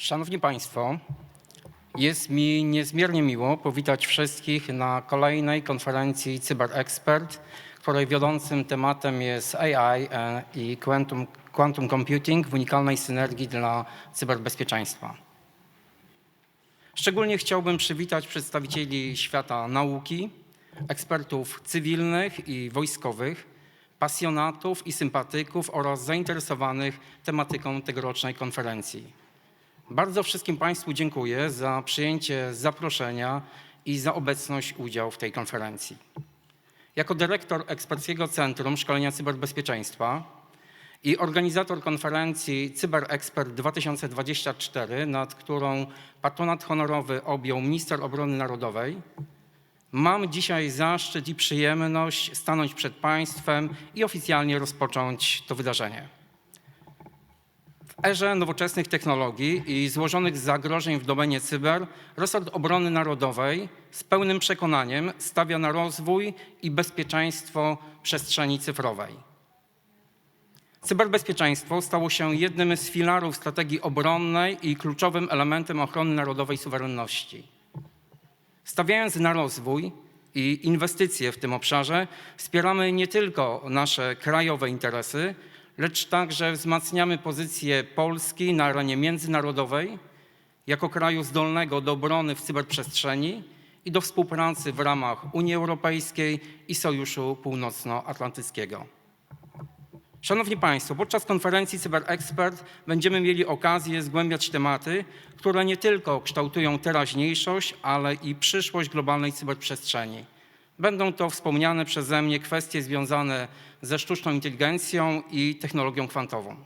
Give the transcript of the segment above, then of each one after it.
Szanowni Państwo, jest mi niezmiernie miło powitać wszystkich na kolejnej konferencji CyberExpert, której wiodącym tematem jest AI i quantum, quantum computing w unikalnej synergii dla cyberbezpieczeństwa. Szczególnie chciałbym przywitać przedstawicieli świata nauki, ekspertów cywilnych i wojskowych, pasjonatów i sympatyków oraz zainteresowanych tematyką tegorocznej konferencji. Bardzo wszystkim Państwu dziękuję za przyjęcie zaproszenia i za obecność udział w tej konferencji. Jako dyrektor Eksperckiego Centrum Szkolenia Cyberbezpieczeństwa i organizator konferencji CyberExpert 2024, nad którą patronat honorowy objął minister obrony narodowej, mam dzisiaj zaszczyt i przyjemność stanąć przed Państwem i oficjalnie rozpocząć to wydarzenie. W erze nowoczesnych technologii i złożonych zagrożeń w domenie cyber, resort obrony narodowej z pełnym przekonaniem stawia na rozwój i bezpieczeństwo przestrzeni cyfrowej. Cyberbezpieczeństwo stało się jednym z filarów strategii obronnej i kluczowym elementem ochrony narodowej suwerenności. Stawiając na rozwój i inwestycje w tym obszarze, wspieramy nie tylko nasze krajowe interesy, lecz także wzmacniamy pozycję Polski na arenie międzynarodowej jako kraju zdolnego do obrony w cyberprzestrzeni i do współpracy w ramach Unii Europejskiej i Sojuszu Północnoatlantyckiego. Szanowni Państwo, podczas konferencji CyberExpert będziemy mieli okazję zgłębiać tematy, które nie tylko kształtują teraźniejszość, ale i przyszłość globalnej cyberprzestrzeni. Będą to wspomniane przeze mnie kwestie związane ze sztuczną inteligencją i technologią kwantową.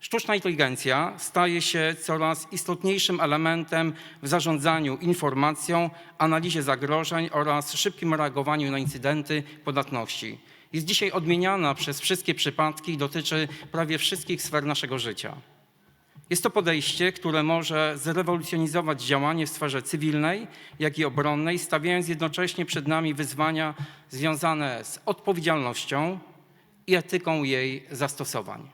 Sztuczna inteligencja staje się coraz istotniejszym elementem w zarządzaniu informacją, analizie zagrożeń oraz szybkim reagowaniu na incydenty podatności. Jest dzisiaj odmieniana przez wszystkie przypadki i dotyczy prawie wszystkich sfer naszego życia. Jest to podejście, które może zrewolucjonizować działanie w sferze cywilnej, jak i obronnej, stawiając jednocześnie przed nami wyzwania związane z odpowiedzialnością i etyką jej zastosowań.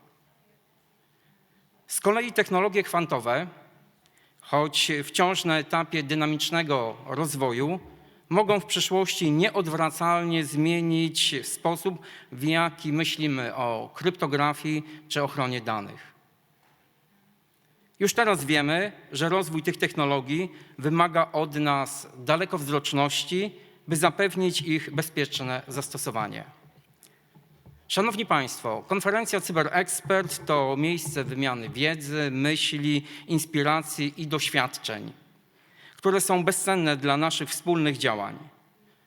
Z kolei technologie kwantowe, choć wciąż na etapie dynamicznego rozwoju, mogą w przyszłości nieodwracalnie zmienić sposób, w jaki myślimy o kryptografii czy ochronie danych. Już teraz wiemy, że rozwój tych technologii wymaga od nas dalekowzroczności, by zapewnić ich bezpieczne zastosowanie. Szanowni Państwo, konferencja CyberExpert to miejsce wymiany wiedzy, myśli, inspiracji i doświadczeń, które są bezcenne dla naszych wspólnych działań.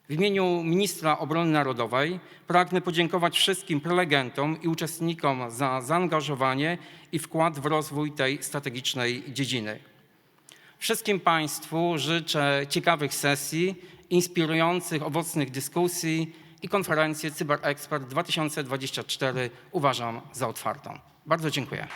W imieniu ministra obrony narodowej pragnę podziękować wszystkim prelegentom i uczestnikom za zaangażowanie i wkład w rozwój tej strategicznej dziedziny. Wszystkim Państwu życzę ciekawych sesji, inspirujących, owocnych dyskusji i konferencję CyberExpert 2024 uważam za otwartą. Bardzo dziękuję.